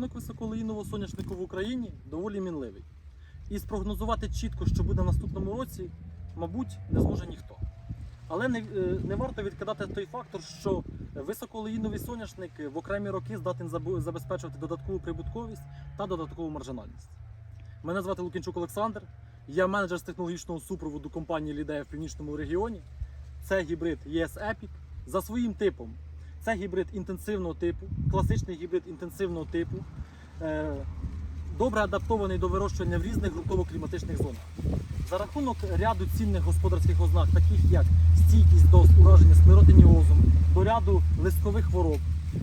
Ринок високолеїнового соняшнику в Україні доволі мінливий. І спрогнозувати чітко, що буде в наступному році, мабуть, не зможе ніхто. Але не, е, не варто відкидати той фактор, що високолеїновий соняшник в окремі роки здатен забезпечувати додаткову прибутковість та додаткову маржинальність. Мене звати Лукінчук Олександр. Я менеджер з технологічного супроводу компанії Лідея в північному регіоні. Це гібрид ES Epic. За своїм типом це гібрид інтенсивного типу, класичний гібрид інтенсивного типу, е, добре адаптований до вирощування в різних ґрунтово-кліматичних зонах. За рахунок ряду цінних господарських ознак, таких як стійкість до ураження склеротиніозом, до ряду листкових хвороб.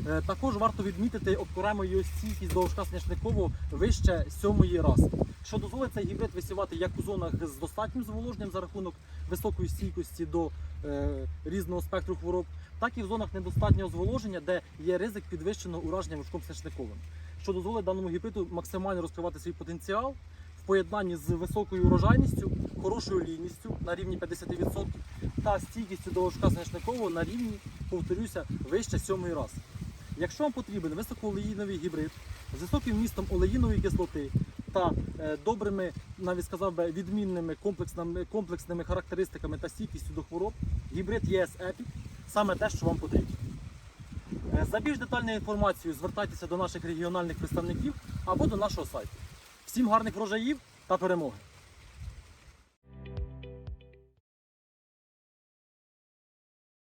Е, Також варто відмітити окремо його стійкість до овшка соняшникового вище сьомої раси, що дозволить цей гібрид висівати як у зонах з достатнім зволоженням за рахунок високої стійкості до е, різного спектру хвороб, так і в зонах недостатнього зволоження, де є ризик підвищеного ураження вершком соняшниковим, що дозволить даному гібриду максимально розкривати свій потенціал в поєднанні з високою урожайністю, хорошою лійністю на рівні 50% та стійкістю до вершка соняшникового на рівні, повторюся, вище сьомої раси. Якщо вам потрібен високоолеїновий гібрид з високим вмістом олеїнової кислоти та е, добрими, навіть сказав би, відмінними комплексними, комплексними характеристиками та стійкістю до хвороб, гібрид ES Epic саме те, що вам потрібно. Е, За більш детальною інформацією звертайтеся до наших регіональних представників або до нашого сайту. Всім гарних врожаїв та перемоги!